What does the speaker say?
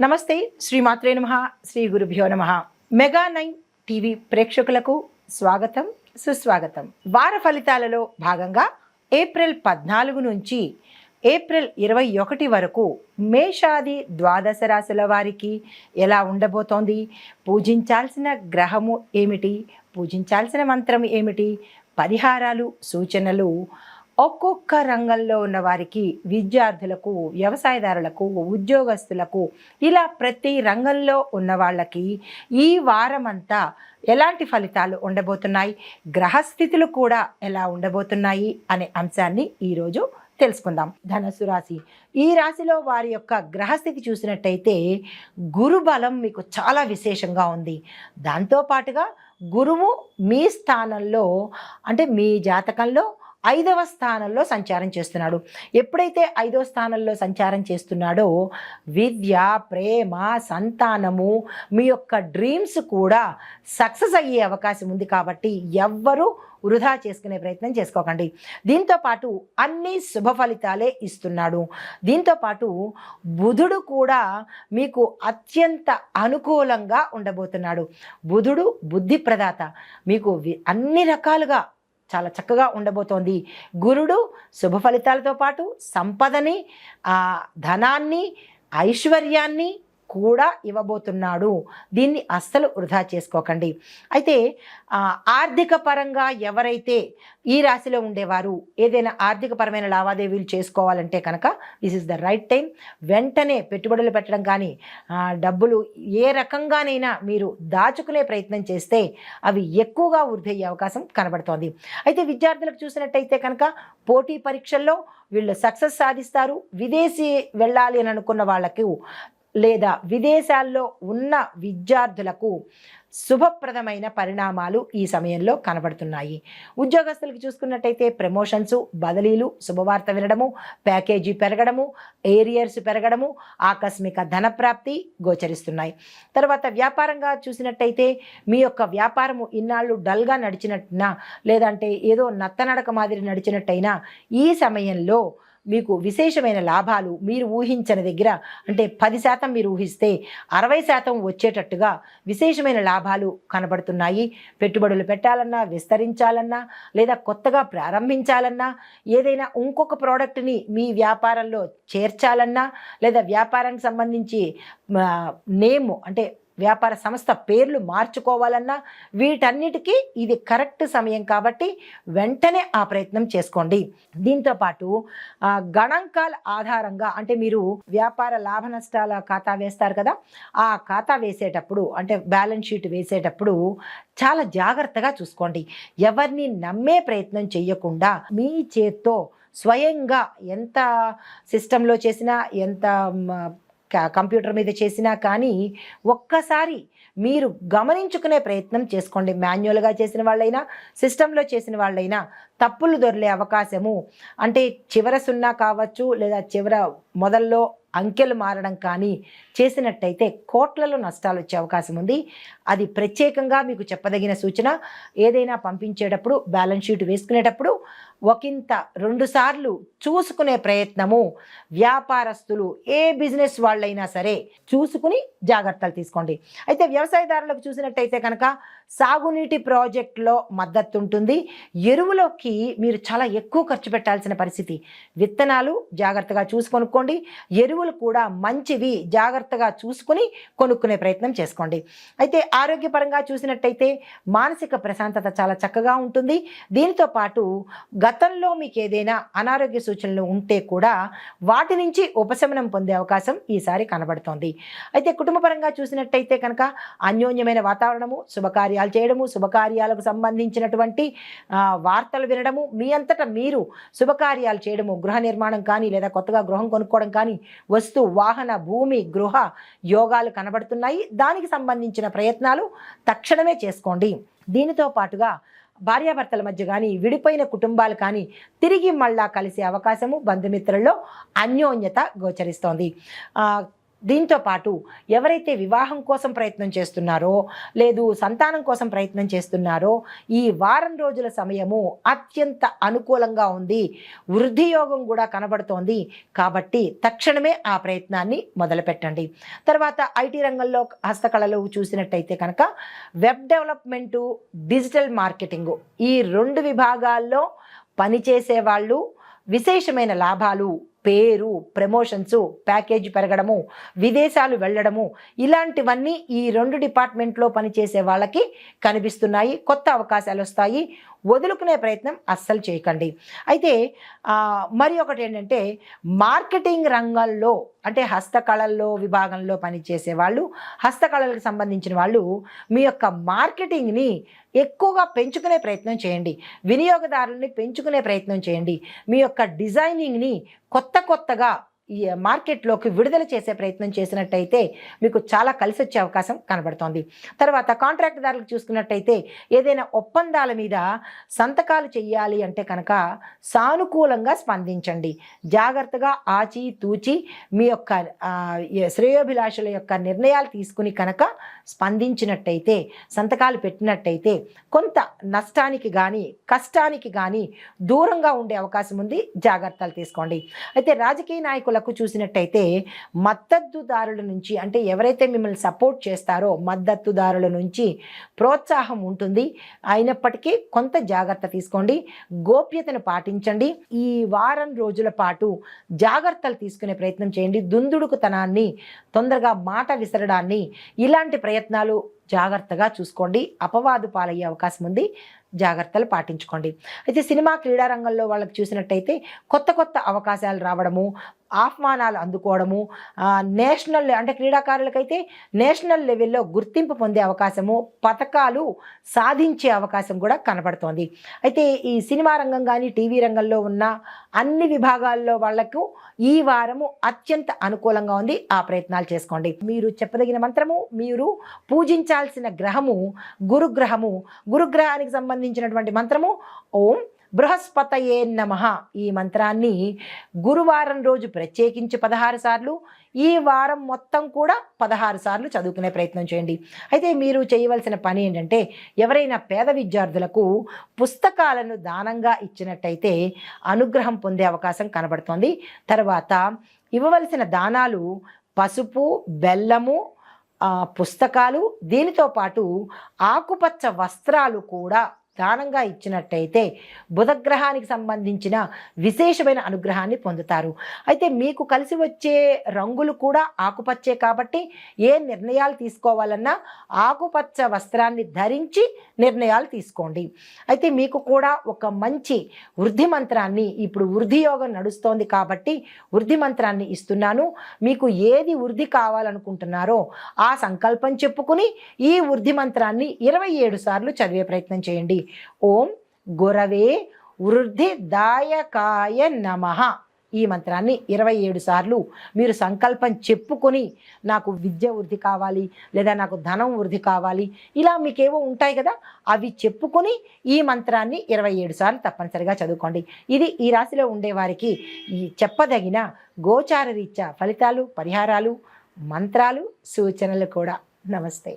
నమస్తే శ్రీమాత్రే నమ శ్రీ గురుభ్యో నమ. మెగా నైన్ టీవీ ప్రేక్షకులకు స్వాగతం సుస్వాగతం. వార ఫలితాలలో భాగంగా ఏప్రిల్ పద్నాలుగు నుంచి ఏప్రిల్ ఇరవై ఒకటి వరకు మేషాది ద్వాదశ రాశుల వారికి ఎలా ఉండబోతోంది? పూజించాల్సిన గ్రహము ఏమిటి? పూజించాల్సిన మంత్రం ఏమిటి? పరిహారాలు సూచనలు ఒక్కొక్క రంగంలో ఉన్న వారికి విద్యార్థులకు వ్యవసాయదారులకు ఉద్యోగస్తులకు ఇలా ప్రతి రంగంలో ఉన్న వాళ్ళకి ఈ వారమంతా ఎలాంటి ఫలితాలు ఉండబోతున్నాయి? గ్రహస్థితులు కూడా ఎలా ఉండబోతున్నాయి? అనే అంశాన్ని ఈరోజు తెలుసుకుందాం. ధనస్సు రాశి. ఈ రాశిలో వారి యొక్క గ్రహస్థితి చూసినట్టయితే గురు బలం మీకు చాలా విశేషంగా ఉంది. దాంతోపాటుగా గురువు మీ స్థానంలో అంటే మీ జాతకంలో ఐదవ స్థానంలో సంచారం చేస్తున్నాడు. ఎప్పుడైతే ఐదవ స్థానంలో సంచారం చేస్తున్నాడో విద్య ప్రేమ సంతానము మీ యొక్క డ్రీమ్స్ కూడా సక్సెస్ అయ్యే అవకాశం ఉంది కాబట్టి ఎవ్వరూ వృధా చేసుకునే ప్రయత్నం చేసుకోకండి. దీంతో పాటు అన్ని శుభ ఫలితాలే ఇస్తున్నాడు. దీంతో పాటు బుధుడు కూడా మీకు అత్యంత అనుకూలంగా ఉండబోతున్నాడు. బుధుడు బుద్ధి ప్రదాత. మీకు వి- అన్ని రకాలుగా చాలా చక్కగా ఉండబోతోంది. గురుడు శుభ ఫలితాలతో పాటు సంపదని ధనాన్ని ఐశ్వర్యాన్ని కూడా ఇవ్వబోతున్నాడు. దీన్ని అస్సలు వృధా చేసుకోకండి. అయితే ఆర్థిక పరంగా ఎవరైతే ఈ రాశిలో ఉండేవారు ఏదైనా ఆర్థికపరమైన లావాదేవీలు చేసుకోవాలంటే కనుక this is the right time వెంటనే పెట్టుబడులు పెట్టడం కానీ డబ్బులు ఏ రకంగానైనా మీరు దాచుకునే ప్రయత్నం చేస్తే అవి ఎక్కువగా వృద్ధి అయ్యే అవకాశం కనబడుతోంది. అయితే విద్యార్థులకు చూసినట్టయితే కనుక పోటీ పరీక్షల్లో వీళ్ళు సక్సెస్ సాధిస్తారు. విదేశీ వెళ్ళాలి అని అనుకున్న వాళ్ళకు లేదా విదేశాల్లో ఉన్న విద్యార్థులకు శుభప్రదమైన పరిణామాలు ఈ సమయంలో కనబడుతున్నాయి. ఉద్యోగస్తులకు చూసుకున్నట్టయితే ప్రమోషన్స్ బదిలీలు శుభవార్త వినడము ప్యాకేజీ పెరగడము ఏరియర్స్ పెరగడము ఆకస్మిక ధనప్రాప్తి గోచరిస్తున్నాయి. తర్వాత వ్యాపారంగా చూసినట్టయితే మీ యొక్క వ్యాపారము ఇన్నాళ్ళు డల్గా నడిచినట్టునా లేదంటే ఏదో నత్తనడక మాదిరి నడిచినట్టయినా ఈ సమయంలో మీకు విశేషమైన లాభాలు మీరు ఊహించని దగ్గర అంటే పది శాతం మీరు ఊహిస్తే అరవై శాతం వచ్చేటట్టుగా విశేషమైన లాభాలు కనబడుతున్నాయి. పెట్టుబడులు పెట్టాలన్నా విస్తరించాలన్నా లేదా కొత్తగా ప్రారంభించాలన్నా ఏదైనా ఇంకొక ప్రోడక్ట్ని మీ వ్యాపారంలో చేర్చాలన్నా లేదా వ్యాపారానికి సంబంధించి నేమ్ అంటే వ్యాపార సంస్థ పేర్లు మార్చుకోవాలన్నా వీటన్నిటికీ ఇది కరెక్ట్ సమయం కాబట్టి వెంటనే ఆ ప్రయత్నం చేసుకోండి. దీంతో పాటు ఆ, గణాంకాల ఆధారంగా అంటే మీరు వ్యాపార లాభ నష్టాల ఖాతా వేస్తారు కదా ఆ ఖాతా వేసేటప్పుడు అంటే బ్యాలెన్స్ షీట్ వేసేటప్పుడు చాలా జాగ్రత్తగా చూసుకోండి. ఎవరిని నమ్మే ప్రయత్నం చేయకుండా మీ చేత్తో స్వయంగా ఎంత సిస్టంలో చేసినా ఎంత కంప్యూటర్ మీద చేసినా కానీ ఒక్కసారి మీరు గమనించుకునే ప్రయత్నం చేసుకోండి. మాన్యువల్గా చేసిన వాళ్ళైనా సిస్టంలో చేసిన వాళ్ళైనా. తప్పులు దొరికే అవకాశము. అంటే చివర సున్నా కావచ్చు లేదా చివర మొదల్లో అంకెలు మారడం కానీ చేసినట్టయితే కోట్లలో నష్టాలు వచ్చే అవకాశం ఉంది. అది ప్రత్యేకంగా మీకు చెప్పదగిన సూచన ఏదైనా పంపించేటప్పుడు బ్యాలెన్స్ షీట్ వేసుకునేటప్పుడు ఒకంత రెండుసార్లు చూసుకునే ప్రయత్నము వ్యాపారస్తులు ఏ బిజినెస్ వాళ్ళైనా సరే చూసుకుని జాగ్రత్తలు తీసుకోండి. అయితే వ్యవసాయదారులకు చూసినట్టయితే కనుక సాగునీటి ప్రాజెక్టులో మద్దతు ఉంటుంది. ఎరువులోకి మీరు చాలా ఎక్కువ ఖర్చు పెట్టాల్సిన పరిస్థితి. విత్తనాలు జాగ్రత్తగా చూసి కొనుక్కోండి. ఎరువులు కూడా మంచివి జాగ్రత్తగా చూసుకుని కొనుక్కునే ప్రయత్నం చేసుకోండి. అయితే ఆరోగ్యపరంగా చూసినట్టయితే మానసిక ప్రశాంతత చాలా చక్కగా ఉంటుంది. దీనితో పాటు గతంలో మీకు ఏదైనా అనారోగ్య సూచనలు ఉంటే కూడా వాటి నుంచి ఉపశమనం పొందే అవకాశం ఈసారి కనబడుతోంది. అయితే కుటుంబపరంగా చూసినట్టయితే కనుక అన్యోన్యమైన వాతావరణము శుభకార్యాలు చేయడము శుభకార్యాలకు సంబంధించినటువంటి వార్తలు వినడము మీ అంతటా మీరు శుభకార్యాలు చేయడము గృహ నిర్మాణం కానీ లేదా కొత్తగా గృహం కొనుక్కోవడం కానీ వస్తు వాహన భూమి గృహ యోగాలు కనబడుతున్నాయి. దానికి సంబంధించిన ప్రయత్నాలు తక్షణమే చేసుకోండి. దీనితో పాటుగా భార్యాభర్తల మధ్య కానీ విడిపోయిన కుటుంబాలు కానీ తిరిగి మళ్ళా కలిసే అవకాశము బంధుమిత్రుల్లో అన్యోన్యత గోచరిస్తోంది. దీంతో పాటు ఎవరైతే వివాహం కోసం ప్రయత్నం చేస్తున్నారో లేదు సంతానం కోసం ప్రయత్నం చేస్తున్నారో ఈ వారం రోజుల సమయము అత్యంత అనుకూలంగా ఉంది. వృద్ధి యోగం కూడా కనబడుతోంది. కాబట్టి తక్షణమే ఆ ప్రయత్నాన్ని మొదలుపెట్టండి. తర్వాత ఐటీ రంగంలో హస్తకళలు చూసినట్టయితే కనుక వెబ్ డెవలప్మెంటు డిజిటల్ మార్కెటింగు ఈ రెండు విభాగాల్లో పనిచేసే వాళ్ళు విశేషమైన లాభాలు పేరు ప్రమోషన్స్ ప్యాకేజ్ పెరగడము విదేశాలు వెళ్ళడము ఇలాంటివన్నీ ఈ రెండు డిపార్ట్మెంట్లో పనిచేసే వాళ్ళకి కనిపిస్తున్నాయి. కొత్త అవకాశాలు వస్తాయి. వదులుకునే ప్రయత్నం అస్సలు చేయకండి. అయితే మరి ఒకటి ఏంటంటే మార్కెటింగ్ రంగంలో అంటే హస్తకళల్లో విభాగంలో పనిచేసే వాళ్ళు హస్తకళలకు సంబంధించిన వాళ్ళు మీ యొక్క మార్కెటింగ్ని ఎక్కువగా పెంచుకునే ప్రయత్నం చేయండి. వినియోగదారుల్ని పెంచుకునే ప్రయత్నం చేయండి. మీ యొక్క డిజైనింగ్ని కొత్త కొత్తగా ఈ మార్కెట్లోకి విడుదల చేసే ప్రయత్నం చేసినట్టయితే మీకు చాలా కలిసి వచ్చే అవకాశం కనబడుతోంది. తర్వాత కాంట్రాక్ట్దారులకు చూసుకున్నట్టయితే ఏదైనా ఒప్పందాల మీద సంతకాలు చేయాలి అంటే కనుక సానుకూలంగా స్పందించండి. జాగ్రత్తగా ఆచి తూచి మీ యొక్క శ్రేయోభిలాషుల యొక్క నిర్ణయాలు తీసుకుని కనుక స్పందించినట్టయితే సంతకాలు పెట్టినట్టయితే కొంత నష్టానికి కానీ కష్టానికి కానీ దూరంగా ఉండే అవకాశం ఉంది. జాగ్రత్తలు తీసుకోండి. అయితే రాజకీయ నాయకులకు చూసినట్టయితే మద్దతుదారుల నుంచి అంటే ఎవరైతే మిమ్మల్ని సపోర్ట్ చేస్తారో మద్దతుదారుల నుంచి ప్రోత్సాహం ఉంటుంది. అయినప్పటికీ కొంత జాగ్రత్త తీసుకోండి గోప్యతను పాటించండి. ఈ వారం రోజుల పాటు జాగ్రత్తలు తీసుకునే ప్రయత్నం చేయండి. దుందుడుకుతనాన్ని తొందరగా మాట విసరడాన్ని ఇలాంటి ప్రయత్నాలు జాగ్రత్తగా చూసుకోండి. అపవాదు పాలయ్యే అవకాశం ఉంది. జాగ్రత్తలు పాటించుకోండి. అయితే సినిమా క్రీడా రంగంలో వాళ్ళకి చూసినట్టయితే కొత్త కొత్త అవకాశాలు రావడము ఆహ్వానాలు అందుకోవడము నేషనల్ అంటే క్రీడాకారులకైతే నేషనల్ లెవెల్లో గుర్తింపు పొందే అవకాశము పథకాలు సాధించే అవకాశం కూడా కనబడుతోంది. అయితే ఈ సినిమా రంగం కానీ టీవీ రంగంలో ఉన్న అన్ని విభాగాల్లో వాళ్ళకు ఈ వారము అత్యంత అనుకూలంగా ఉంది. ఆ ప్రయత్నాలు చేసుకోండి. మీరు చెప్పదగిన మంత్రము మీరు పూజించాల్సిన గ్రహము గురుగ్రహము. గురుగ్రహానికి సంబంధించినటువంటి మంత్రము ఓం బృహస్పతయే నమ. ఈ మంత్రాన్ని గురువారం రోజు ప్రత్యేకించి పదహారు సార్లు ఈ వారం మొత్తం కూడా పదహారు సార్లు చదువుకునే ప్రయత్నం చేయండి. అయితే మీరు చేయవలసిన పని ఏంటంటే ఎవరైనా పేద విద్యార్థులకు పుస్తకాలను దానంగా ఇచ్చినట్టయితే అనుగ్రహం పొందే అవకాశం కనబడుతోంది. తర్వాత ఇవ్వవలసిన దానాలు పసుపు బెల్లము పుస్తకాలు దీనితో పాటు ఆకుపచ్చ వస్త్రాలు కూడా దానంగా ఇచ్చినట్టయితే బుధగ్రహానికి సంబంధించిన విశేషమైన అనుగ్రహాన్ని పొందుతారు. అయితే మీకు కలిసి వచ్చే రంగులు కూడా ఆకుపచ్చే కాబట్టి ఏ నిర్ణయాలు తీసుకోవాలన్నా ఆకుపచ్చ వస్త్రాన్ని ధరించి నిర్ణయాలు తీసుకోండి. అయితే మీకు కూడా ఒక మంచి వృద్ధి మంత్రాన్ని ఇప్పుడు వృద్ధి యోగం నడుస్తోంది కాబట్టి వృద్ధి మంత్రాన్ని ఇస్తున్నాను. మీకు ఏది వృద్ధి కావాలనుకుంటున్నారో ఆ సంకల్పం చెప్పుకుని ఈ వృద్ధి మంత్రాన్ని ఇరవై ఏడు సార్లు చదివే ప్రయత్నం చేయండి. ఓం గురవే వృద్ధిదాయకాయ నమ. ఈ మంత్రాన్ని ఇరవై ఏడు సార్లు మీరు సంకల్పం చెప్పుకొని నాకు విద్య వృద్ధి కావాలి లేదా నాకు ధనం వృద్ధి కావాలి ఇలా మీకేవో ఉంటాయి కదా అవి చెప్పుకొని ఈ మంత్రాన్ని ఇరవై ఏడు సార్లు తప్పనిసరిగా చదువుకోండి. ఇది ఈ రాశిలో ఉండేవారికి ఈ చెప్పదగిన గోచార రీత్యా ఫలితాలు పరిహారాలు మంత్రాలు సూచనలు కూడా. నమస్తే.